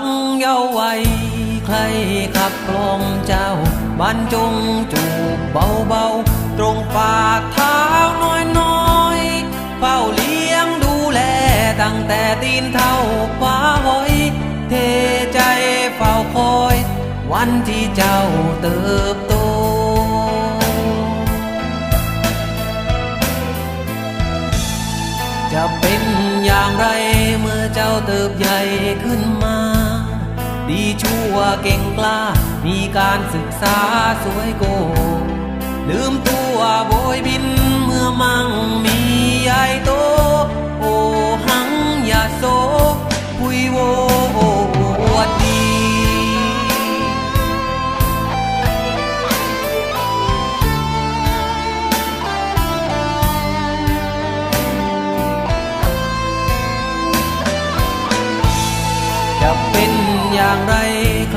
งเยาว์วัยใครขับกลองเจ้าบรรจงจูบเบาๆ ตรงฝ่าเท้าน้อยๆเฝ้าเลี้ยงดูแลตั้งแต่ตีนเท่าฟ้าหอย เทใจเฝ้าคอย วันที่เจ้าเติบโต จะเป็นอย่างไรเมื่อเจ้าเติบใหญ่ขึ้นมา ดีชั่วเก่งกล้า มีการศึกษาสวยโก ลืมตัวโบยบินเมื่อมั่งมีใหญ่โต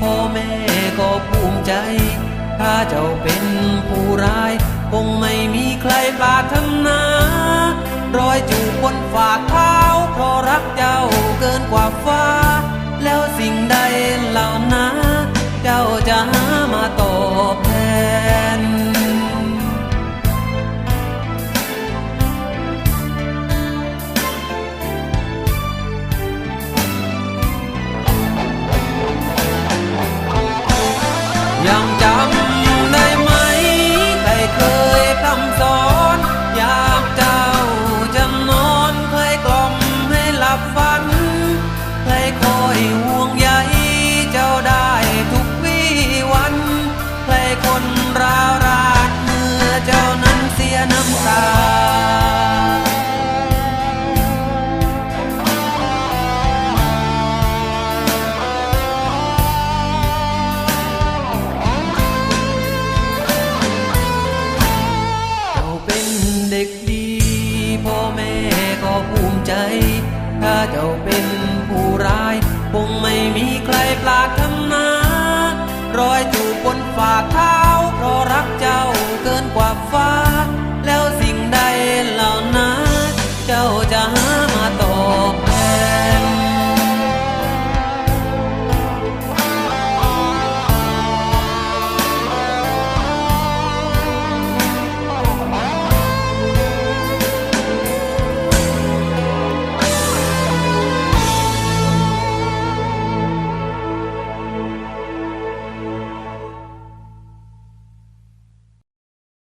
พ่อแม่ก็ภูมิใจ ถ้าเจ้าเป็นผู้ร้าย คงไม่มีใครปรารถนา ยัง ยวเป็นผู้ร้ายคงไม่